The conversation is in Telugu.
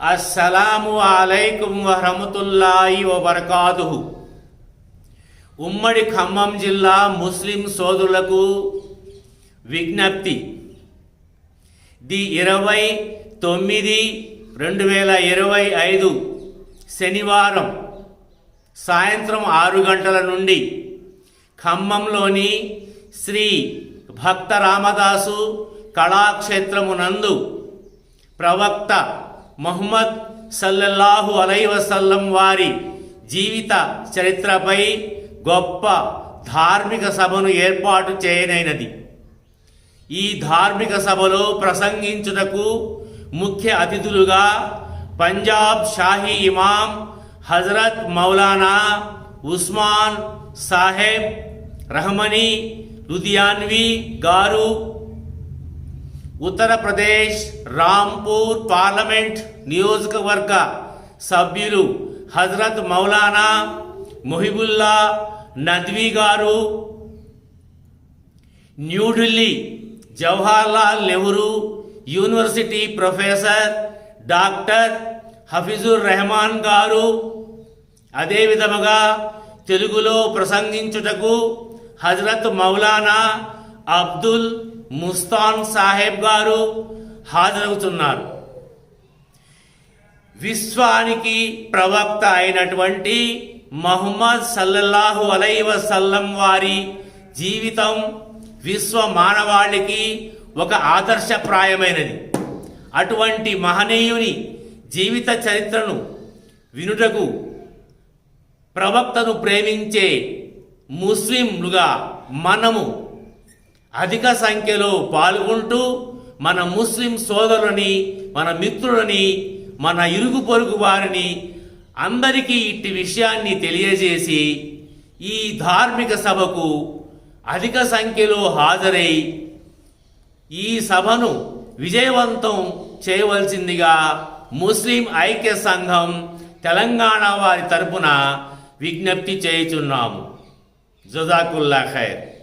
అస్సలాము అలైకుం వరహమతుల్లాయి వబర్కాతుహు. ఉమ్మడి ఖమ్మం జిల్లా ముస్లిం సోదరులకు విజ్ఞప్తి. ది ఇరవై తొమ్మిది రెండు వేల ఇరవై ఐదు శనివారం సాయంత్రం ఆరు గంటల నుండి ఖమ్మంలోని శ్రీ భక్త రామదాసు కళాక్షేత్రమునందు ప్రవక్త మొహమ్మద్ సల్లల్లాహు అలై వసల్లం వారి జీవిత చరిత్రపై గొప్ప ధార్మిక సభను ఏర్పాటు చేయనైనది. ఈ ధార్మిక సభలో ప్రసంగించుటకు ముఖ్య అతిథులుగా పంజాబ్ షాహీ ఇమాం హజరత్ మౌలానా ఉస్మాన్ సాహెబ్ రహమనీ లుధియాన్వి గారు ఉత్తరప్రదేశ్ రాంపూర్ పార్లమెంట్ నియోజకవర్గ సభ్యులు హజరత్ మౌలానా మొహిబుల్లా నద్వీ గారు New Delhi Jawaharlal Nehru university professor doctor Hafeezur Rehman గారు. అదేవిధముగా తెలుగులో ప్రసంగించుటకు హజరత్ మౌలానా అబ్దుల్ ముస్తాన్ సాహెబ్ గారు హాజరవుతున్నారు. విశ్వానికి ప్రవక్త అయినటువంటి మహమ్మద్ సల్లల్లాహు అలై వసల్లం వారి జీవితం విశ్వ మానవాళికి ఒక ఆదర్శప్రాయమైనది. అటువంటి మహనీయుని జీవిత చరిత్రను వినుటకు ప్రవక్తను ప్రేమించే ముస్లింలుగా మనము అధిక సంఖ్యలో పాల్గొంటూ మన ముస్లిం సోదరులని మన మిత్రులని మన ఇరుగు పొరుగు వారిని అందరికీ ఇట్టి విషయాన్ని తెలియజేసి ఈ ధార్మిక సభకు అధిక సంఖ్యలో హాజరై ఈ సభను విజయవంతం చేయవలసిందిగా ముస్లిం ఐక్య సంఘం తెలంగాణ వారి తరపున విజ్ఞప్తి చేయుచున్నాము. జజాకుల్లా ఖైర్.